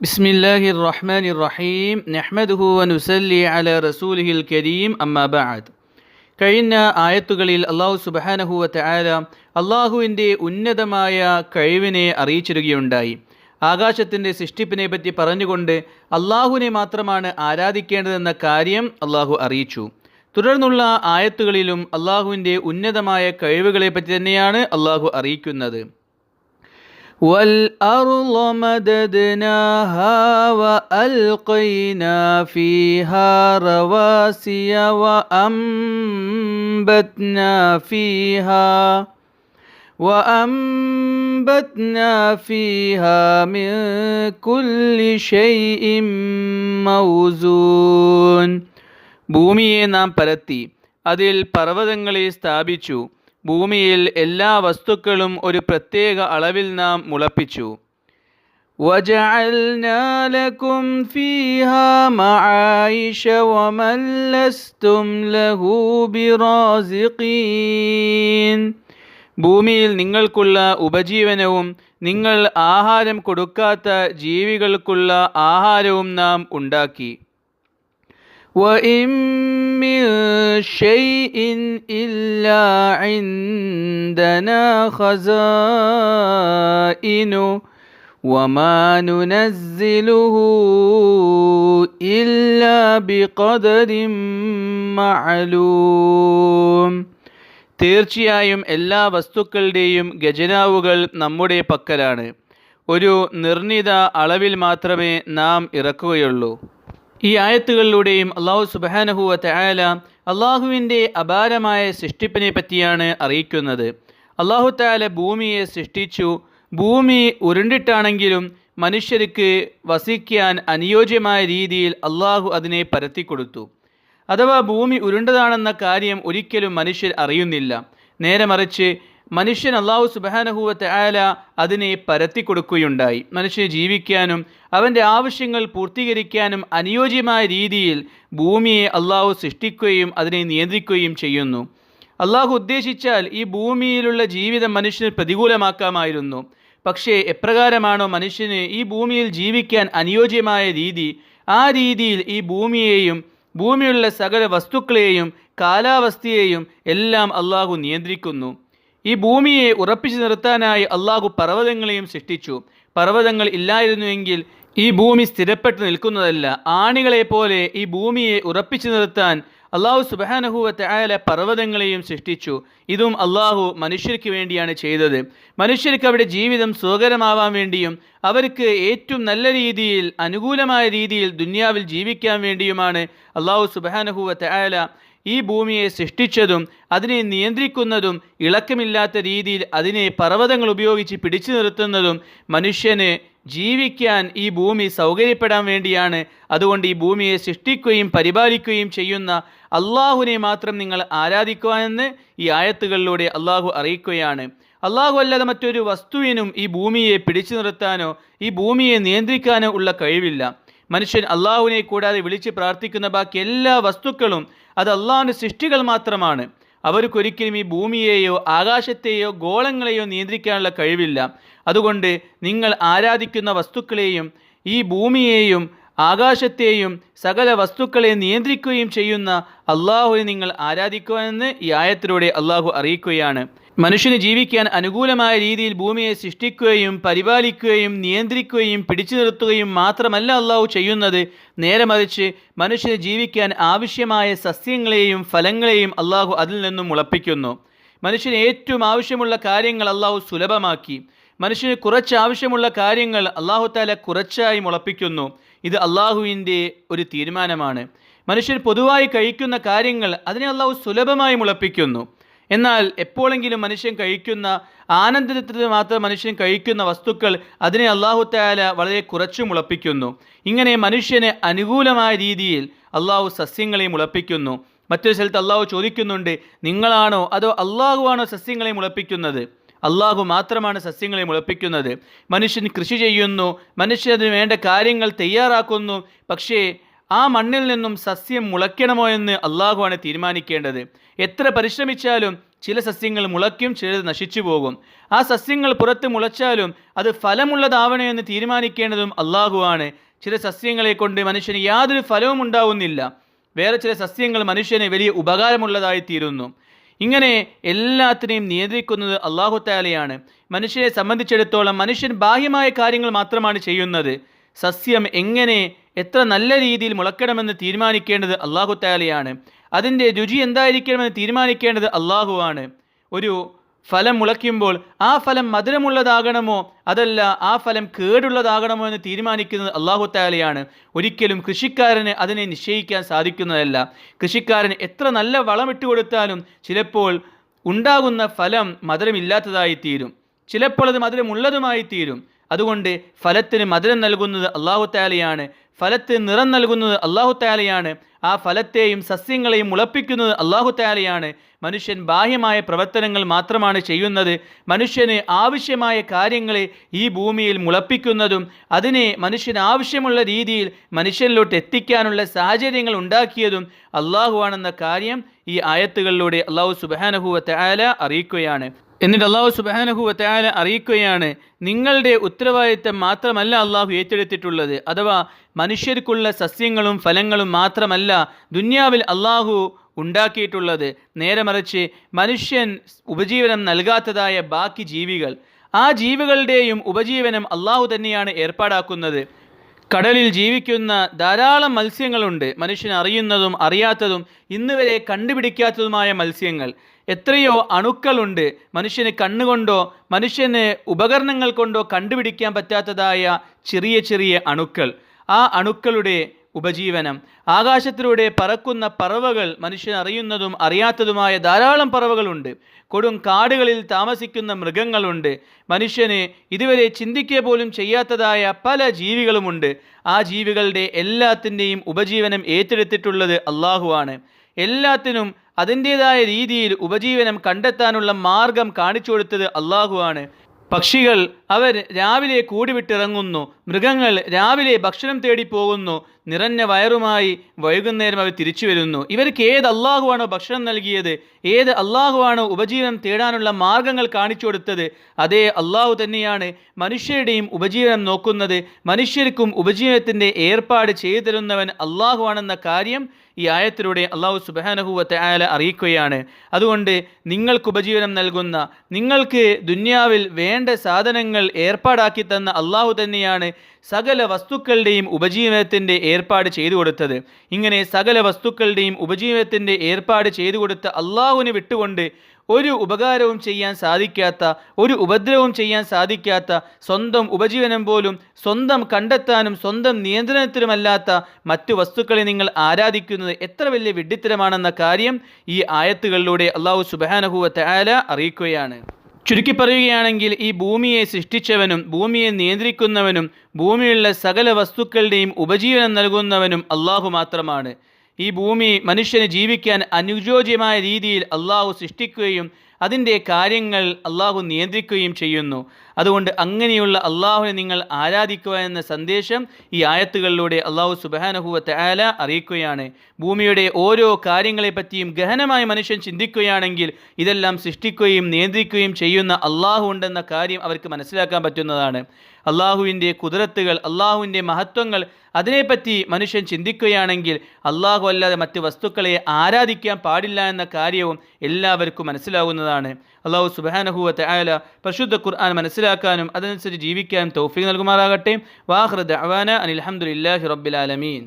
بسم الله الرحمن الرحيم نحمده ونسلي على رسوله الكريم أما بعد കഴിഞ്ഞ ആയത്തുകളിൽ അള്ളാഹു സുബഹാനഹുവ തആല അള്ളാഹുവിൻ്റെ ഉന്നതമായ കഴിവിനെ അറിയിച്ചിരുകയുണ്ടായി ആകാശത്തിൻ്റെ സൃഷ്ടിപ്പിനെ പറ്റി പറഞ്ഞുകൊണ്ട് അള്ളാഹുവിനെ മാത്രമാണ് ആരാധിക്കേണ്ടതെന്ന കാര്യം അള്ളാഹു അറിയിച്ചു തുടർന്നുള്ള ആയത്തുകളിലും അള്ളാഹുവിൻ്റെ ഉന്നതമായ കഴിവുകളെ പറ്റി തന്നെയാണ് അള്ളാഹു അറിയിക്കുന്നത് والأرض مددناها وألقينا فيها رواسي وأنبتنا فيها وأنبتنا فيها من كل شيء موزون ഭൂമിയെ നാം പരത്തി അതിൽ പർവ്വതങ്ങളെ സ്ഥാപിച്ചു ഭൂമിയിൽ എല്ലാ വസ്തുക്കളും ഒരു പ്രത്യേക അളവിൽ നാം മുളപ്പിച്ചു وجعلنا لكم فيها معايش ومن لستم له برازقين ഭൂമിയിൽ നിങ്ങൾക്കുള്ള ഉപജീവനവും നിങ്ങൾ ആഹാരം കൊടുക്കാത്ത ജീവികൾക്കുള്ള ആഹാരവും നാം ഉണ്ടാക്കി وإن من شيء إلا عندنا خزائنه وما ننزله إلا بقدر معلوم തീർച്ചയായും എല്ലാ വസ്തുക്കളുടെയും ഖജനാവുകൾ നമ്മുടെ പക്കലാണ് ഒരു നിർണിത അളവിൽ മാത്രമേ നാം ഇറക്കുകയുള്ളൂ ഈ ആയത്തുകളിലൂടെയും അള്ളാഹു സുബാനഹുവ തയാല അള്ളാഹുവിന്റെ അപാരമായ സൃഷ്ടിപ്പിനെ പറ്റിയാണ് അറിയിക്കുന്നത്. അള്ളാഹു താല ഭൂമിയെ സൃഷ്ടിച്ചു. ഭൂമി ഉരുണ്ടിട്ടാണെങ്കിലും മനുഷ്യർക്ക് വസിക്കാൻ അനുയോജ്യമായ രീതിയിൽ അള്ളാഹു അതിനെ പരത്തി കൊടുത്തു. അഥവാ ഭൂമി ഉരുണ്ടതാണെന്ന കാര്യം ഒരിക്കലും മനുഷ്യർ അറിയുന്നില്ല. നേരെ മറിച്ച് മനുഷ്യൻ അള്ളാഹു സുബാനഹുവത്തെ ആല അതിനെ പരത്തി കൊടുക്കുകയുണ്ടായി. മനുഷ്യന് ജീവിക്കാനും അവന്റെ ആവശ്യങ്ങൾ പൂർത്തീകരിക്കാനും അനുയോജ്യമായ രീതിയിൽ ഭൂമിയെ അള്ളാഹു സൃഷ്ടിക്കുകയും അതിനെ നിയന്ത്രിക്കുകയും ചെയ്യുന്നു. അള്ളാഹു ഉദ്ദേശിച്ചാൽ ഈ ഭൂമിയിലുള്ള ജീവിതം മനുഷ്യന് പ്രതികൂലമാക്കാമായിരുന്നു. പക്ഷേ എപ്രകാരമാണോ മനുഷ്യന് ഈ ഭൂമിയിൽ ജീവിക്കാൻ അനുയോജ്യമായ രീതി? ആ രീതിയിൽ ഈ ഭൂമിയെയും ഭൂമിയിലുള്ള സകല വസ്തുക്കളെയും കാലാവസ്ഥയെയും എല്ലാം അള്ളാഹു നിയന്ത്രിക്കുന്നു. ഈ ഭൂമിയെ ഉറപ്പിച്ചു നിർത്താനായി അള്ളാഹു പർവതങ്ങളെയും സൃഷ്ടിച്ചു. പർവതങ്ങൾ ഇല്ലായിരുന്നുവെങ്കിൽ ഈ ഭൂമി സ്ഥിരപ്പെട്ട് നിൽക്കുന്നതല്ല. ആണികളെ പോലെ ഈ ഭൂമിയെ ഉറപ്പിച്ചു നിർത്താൻ അള്ളാഹു സുബാനഹുവത്തെ ആയാല പർവതങ്ങളെയും സൃഷ്ടിച്ചു. ഇതും അള്ളാഹു മനുഷ്യർക്ക് വേണ്ടിയാണ് ചെയ്തത്. മനുഷ്യർക്ക് അവരുടെ ജീവിതം സുഖകരമാവാൻ വേണ്ടിയും അവർക്ക് ഏറ്റവും നല്ല രീതിയിൽ അനുകൂലമായ രീതിയിൽ ദുന്യാവിൽ ജീവിക്കാൻ വേണ്ടിയുമാണ് അള്ളാഹു സുബാനഹുവത്തെ ആയാല ഈ ഭൂമിയെ സൃഷ്ടിച്ചതും അതിനെ നിയന്ത്രിക്കുന്നതും ഇളക്കമില്ലാത്ത രീതിയിൽ അതിനെ പർവതങ്ങൾ ഉപയോഗിച്ച് പിടിച്ചു നിർത്തുന്നതും മനുഷ്യന് ജീവിക്കാൻ ഈ ഭൂമി സൗകര്യപ്പെടാൻ വേണ്ടിയാണ്. അതുകൊണ്ട് ഈ ഭൂമിയെ സൃഷ്ടിക്കുകയും പരിപാലിക്കുകയും ചെയ്യുന്ന അള്ളാഹുവിനെ മാത്രം നിങ്ങൾ ആരാധിക്കുവാനെന്ന് ഈ ആയത്തുകളിലൂടെ അള്ളാഹു അറിയിക്കുകയാണ്. അള്ളാഹു അല്ലാതെ മറ്റൊരു വസ്തുവിനും ഈ ഭൂമിയെ പിടിച്ചു നിർത്താനോ ഈ ഭൂമിയെ നിയന്ത്രിക്കാനോ ഉള്ള കഴിവില്ല. മനുഷ്യൻ അള്ളാഹുവിനെ കൂടാതെ വിളിച്ച് പ്രാർത്ഥിക്കുന്ന ബാക്കി എല്ലാ വസ്തുക്കളും അത് അള്ളാഹുവിന്റെ സൃഷ്ടികൾ മാത്രമാണ്. അവർക്കൊരിക്കലും ഈ ഭൂമിയെയോ ആകാശത്തെയോ ഗോളങ്ങളെയോ നിയന്ത്രിക്കാനുള്ള കഴിവില്ല. അതുകൊണ്ട് നിങ്ങൾ ആരാധിക്കുന്ന വസ്തുക്കളെയും ഈ ഭൂമിയെയും ആകാശത്തെയും സകല വസ്തുക്കളെ നിയന്ത്രിക്കുകയും ചെയ്യുന്ന അള്ളാഹുവിനെ നിങ്ങൾ ആരാധിക്കുവാനെന്ന് ഈ ആയത്തിലൂടെ അള്ളാഹു അറിയിക്കുകയാണ്. മനുഷ്യന് ജീവിക്കാൻ അനുകൂലമായ രീതിയിൽ ഭൂമിയെ സൃഷ്ടിക്കുകയും പരിപാലിക്കുകയും നിയന്ത്രിക്കുകയും പിടിച്ചു നിർത്തുകയും മാത്രമല്ല അള്ളാഹു ചെയ്യുന്നത്. നേരെ മറിച്ച് മനുഷ്യന് ജീവിക്കാൻ ആവശ്യമായ സസ്യങ്ങളെയും ഫലങ്ങളെയും അള്ളാഹു അതിൽ നിന്നും മുളപ്പിക്കുന്നു. മനുഷ്യന് ഏറ്റവും ആവശ്യമുള്ള കാര്യങ്ങൾ അള്ളാഹു സുലഭമാക്കി. മനുഷ്യന് കുറച്ച് ആവശ്യമുള്ള കാര്യങ്ങൾ അള്ളാഹു താല കുറച്ചായി മുളപ്പിക്കുന്നു. ഇത് അള്ളാഹുവിന്റെ ഒരു തീരുമാനമാണ്. മനുഷ്യൻ പൊതുവായി കഴിക്കുന്ന കാര്യങ്ങൾ അതിനെ അള്ളാഹു സുലഭമായി മുളപ്പിക്കുന്നു. എന്നാൽ എപ്പോഴെങ്കിലും മനുഷ്യൻ കഴിക്കുന്ന ആനന്ദത്തിന് മാത്രം മനുഷ്യൻ കഴിക്കുന്ന വസ്തുക്കൾ അതിനെ അള്ളാഹു താല വളരെ കുറച്ചു മുളപ്പിക്കുന്നു. ഇങ്ങനെ മനുഷ്യന് അനുകൂലമായ രീതിയിൽ അള്ളാഹു സസ്യങ്ങളെ മുളപ്പിക്കുന്നു. മറ്റൊരു സ്ഥലത്ത് അള്ളാഹു ചോദിക്കുന്നുണ്ട് നിങ്ങളാണോ അതോ അള്ളാഹുവാണോ സസ്യങ്ങളെ മുളപ്പിക്കുന്നത്? അള്ളാഹു മാത്രമാണ് സസ്യങ്ങളെ മുളപ്പിക്കുന്നത്. മനുഷ്യൻ കൃഷി ചെയ്യുന്നു മനുഷ്യന് വേണ്ട കാര്യങ്ങൾ തയ്യാറാക്കുന്നു. പക്ഷേ ആ മണ്ണിൽ നിന്നും സസ്യം മുളയ്ക്കണമോ എന്ന് അള്ളാഹുവാണ് തീരുമാനിക്കേണ്ടത്. എത്ര പരിശ്രമിച്ചാലും ചില സസ്യങ്ങൾ മുളയ്ക്കും ചിലത് നശിച്ചു പോകും. ആ സസ്യങ്ങൾ പുറത്ത് മുളച്ചാലും അത് ഫലമുള്ളതാവണേ എന്ന് തീരുമാനിക്കേണ്ടതും അള്ളാഹുവാണ്. ചില സസ്യങ്ങളെ കൊണ്ട് മനുഷ്യന് യാതൊരു ഫലവും ഉണ്ടാവുന്നില്ല. വേറെ ചില സസ്യങ്ങൾ മനുഷ്യന് വലിയ ഉപകാരമുള്ളതായി തീരുന്നു. ഇങ്ങനെ എല്ലാത്തിനെയും നിയന്ത്രിക്കുന്നത് അള്ളാഹു താലയാണ് മനുഷ്യനെ സംബന്ധിച്ചിടത്തോളം മനുഷ്യൻ ബാഹ്യമായ കാര്യങ്ങൾ മാത്രമാണ് ചെയ്യുന്നത്. സസ്യം എങ്ങനെ എത്ര നല്ല രീതിയിൽ മുളക്കണമെന്ന് തീരുമാനിക്കേണ്ടത് അള്ളാഹു താലയാണ് അതിന്റെ രുചി എന്തായിരിക്കണമെന്ന് തീരുമാനിക്കേണ്ടത് അള്ളാഹുവാണ് ഒരു ഫലം മുളയ്ക്കുമ്പോൾ ആ ഫലം മധുരമുള്ളതാകണമോ? അതല്ല ആ ഫലം കേടുള്ളതാകണമോ എന്ന് തീരുമാനിക്കുന്നത് അള്ളാഹു താലയാണ് ഒരിക്കലും കൃഷിക്കാരന് അതിനെ നിശ്ചയിക്കാൻ സാധിക്കുന്നതല്ല. കൃഷിക്കാരൻ എത്ര നല്ല വളമിട്ട് കൊടുത്താലും ചിലപ്പോൾ ഉണ്ടാകുന്ന ഫലം മധുരമില്ലാത്തതായി തീരും. ചിലപ്പോൾ അത് മധുരമുള്ളതുമായി തീരും അതുകൊണ്ട് ഫലത്തിന് മധുരം നൽകുന്നത് അള്ളാഹു താലയാണ് ഫലത്തിന് നിറം നൽകുന്നത് അള്ളാഹു താലയാണ് ആ ഫലത്തെയും സസ്യങ്ങളെയും മുളപ്പിക്കുന്നത് അള്ളാഹു താലയാണ് മനുഷ്യൻ ബാഹ്യമായ പ്രവർത്തനങ്ങൾ മാത്രമാണ് ചെയ്യുന്നത്. മനുഷ്യന് ആവശ്യമായ കാര്യങ്ങളെ ഈ ഭൂമിയിൽ മുളപ്പിക്കുന്നതും അതിനെ മനുഷ്യന് ആവശ്യമുള്ള രീതിയിൽ മനുഷ്യനിലോട്ട് എത്തിക്കാനുള്ള സാഹചര്യങ്ങൾ ഉണ്ടാക്കിയതും അള്ളാഹുവാണെന്ന കാര്യം ഈ ആയത്തുകളിലൂടെ അള്ളാഹു സുബാനഹുവ തആല അറിയിക്കുകയാണ്. എന്നിട്ട് അള്ളാഹു സുബാനഹു വത്താല അറിയിക്കുകയാണ് നിങ്ങളുടെ ഉത്തരവാദിത്തം മാത്രമല്ല അള്ളാഹു ഏറ്റെടുത്തിട്ടുള്ളത്. അഥവാ മനുഷ്യർക്കുള്ള സസ്യങ്ങളും ഫലങ്ങളും മാത്രമല്ല ദുന്യാവിൽ അള്ളാഹു ഉണ്ടാക്കിയിട്ടുള്ളത്. നേരെ മറിച്ച് മനുഷ്യൻ ഉപജീവനം നൽകാത്തതായ ബാക്കി ജീവികൾ. ആ ജീവികളുടെയും ഉപജീവനം അള്ളാഹു തന്നെയാണ് ഏർപ്പാടാക്കുന്നത്. കടലിൽ ജീവിക്കുന്ന ധാരാളം മത്സ്യങ്ങളുണ്ട്. മനുഷ്യൻ അറിയുന്നതും അറിയാത്തതും ഇന്ന് വരെ കണ്ടുപിടിക്കാത്തതുമായ മത്സ്യങ്ങൾ. എത്രയോ അണുക്കളുണ്ട്. മനുഷ്യന് കണ്ണുകൊണ്ടോ മനുഷ്യന് ഉപകരണങ്ങൾ കൊണ്ടോ കണ്ടുപിടിക്കാൻ പറ്റാത്തതായ ചെറിയ ചെറിയ അണുക്കൾ. ആ അണുക്കളുടെ ഉപജീവനം. ആകാശത്തിലൂടെ പറക്കുന്ന പറവകൾ മനുഷ്യൻ അറിയുന്നതും അറിയാത്തതുമായ ധാരാളം പറവകളുണ്ട്. കൊടും കാടുകളിൽ താമസിക്കുന്ന മൃഗങ്ങളുണ്ട്. മനുഷ്യന് ഇതുവരെ ചിന്തിക്കുക പോലും ചെയ്യാത്തതായ പല ജീവികളുമുണ്ട്. ആ ജീവികളുടെ എല്ലാത്തിന്റെയും ഉപജീവനം ഏറ്റെടുത്തിട്ടുള്ളത് അള്ളാഹുവാണ് എല്ലാത്തിനും അതിന്റേതായ രീതിയിൽ ഉപജീവനം കണ്ടെത്താനുള്ള മാർഗം കാണിച്ചു കൊടുത്തത് അള്ളാഹുവാണ് പക്ഷികൾ അവർ രാവിലെ കൂടിവിട്ടിറങ്ങുന്നു. മൃഗങ്ങൾ രാവിലെ ഭക്ഷണം തേടി പോകുന്നു. നിറഞ്ഞ വയറുമായി വൈകുന്നേരം അവർ തിരിച്ചു വരുന്നു. ഇവർക്ക് ഏത് അള്ളാഹുവാണോ ഭക്ഷണം നൽകിയത്? ഏത് അള്ളാഹുവാണോ ഉപജീവനം തേടാനുള്ള മാർഗങ്ങൾ കാണിച്ചു കൊടുത്തത്? അതേ അള്ളാഹു തന്നെയാണ് മനുഷ്യരുടെയും ഉപജീവനം നോക്കുന്നത്. മനുഷ്യർക്കും ഉപജീവനത്തിന്റെ ഏർപ്പാട് ചെയ്തു തരുന്നവൻ അള്ളാഹുവാണെന്ന കാര്യം ഈ ആയത്തിലൂടെ അള്ളാഹു സുബാനഹുവത്തെ ആയാല അറിയിക്കുകയാണ്. അതുകൊണ്ട് നിങ്ങൾക്ക് ഉപജീവനം നൽകുന്ന നിങ്ങൾക്ക് ദുന്യാവിൽ വേണ്ട സാധനങ്ങൾ ഏർപ്പാടാക്കി തന്ന അള്ളാഹു തന്നെയാണ് സകല വസ്തുക്കളുടെയും ഉപജീവനത്തിന്റെ ഏർപ്പാട് ചെയ്തു കൊടുത്തത്. ഇങ്ങനെ സകല വസ്തുക്കളുടെയും ഉപജീവനത്തിന്റെ ഏർപ്പാട് ചെയ്തു കൊടുത്ത അള്ളാഹുവിനെ വിട്ടുകൊണ്ട് ഒരു ഉപകാരവും ചെയ്യാൻ സാധിക്കാത്ത ഒരു ഉപദ്രവവും ചെയ്യാൻ സാധിക്കാത്ത സ്വന്തം ഉപജീവനം പോലും സ്വന്തം കണ്ടെത്താനും സ്വന്തം നിയന്ത്രണത്തിലുമല്ലാത്ത മറ്റു വസ്തുക്കളെ നിങ്ങൾ ആരാധിക്കുന്നത് എത്ര വലിയ വിഡ്ഢിത്തരമാണെന്ന കാര്യം ഈ ആയത്തുകളിലൂടെ അള്ളാഹു സുബാനഹുവ തആല അറിയിക്കുകയാണ്. ചുരുക്കി പറയുകയാണെങ്കിൽ ഈ ഭൂമിയെ സൃഷ്ടിച്ചവനും ഭൂമിയെ നിയന്ത്രിക്കുന്നവനും ഭൂമിയുള്ള സകല വസ്തുക്കളുടെയും ഉപജീവനം നൽകുന്നവനും അള്ളാഹു മാത്രമാണ്. ഈ ഭൂമി മനുഷ്യന് ജീവിക്കാൻ അനുയോജ്യമായ രീതിയിൽ അള്ളാഹു സൃഷ്ടിക്കുകയും അതിന്റെ കാര്യങ്ങൾ അള്ളാഹു നിയന്ത്രിക്കുകയും ചെയ്യുന്നു. അതുകൊണ്ട് അങ്ങനെയുള്ള അള്ളാഹുവിനെ നിങ്ങൾ ആരാധിക്കുക എന്ന സന്ദേശം ഈ ആയത്തുകളിലൂടെ അള്ളാഹു സുബാനഹുവത്തെ ആല അറിയിക്കുകയാണ്. ഭൂമിയുടെ ഓരോ കാര്യങ്ങളെപ്പറ്റിയും ഗഹനമായി മനുഷ്യൻ ചിന്തിക്കുകയാണെങ്കിൽ ഇതെല്ലാം സൃഷ്ടിക്കുകയും നിയന്ത്രിക്കുകയും ചെയ്യുന്ന അള്ളാഹു ഉണ്ടെന്ന കാര്യം അവർക്ക് മനസ്സിലാക്കാൻ പറ്റുന്നതാണ്. അള്ളാഹുവിന്റെ കുതിരത്തുകൾ അള്ളാഹുവിന്റെ മഹത്വങ്ങൾ അതിനെപ്പറ്റി മനുഷ്യൻ ചിന്തിക്കുകയാണെങ്കിൽ അള്ളാഹു അല്ലാതെ മറ്റ് വസ്തുക്കളെ ആരാധിക്കാൻ പാടില്ല എന്ന കാര്യവും എല്ലാവർക്കും മനസ്സിലാവുന്നതാണ്. അള്ളാഹു സുബാനഹുവത്തെ ആയാല പരിശുദ്ധ ഖുർആൻ മനസ്സിലാക്കാനും അതനുസരിച്ച് ജീവിക്കാനും തൗഫീഖ് നൽകുമാറാകട്ടെ. വാഹൃദ് അവാന അനിൽഹമുല്ലാഹി റബ്ബിലാലമീൻ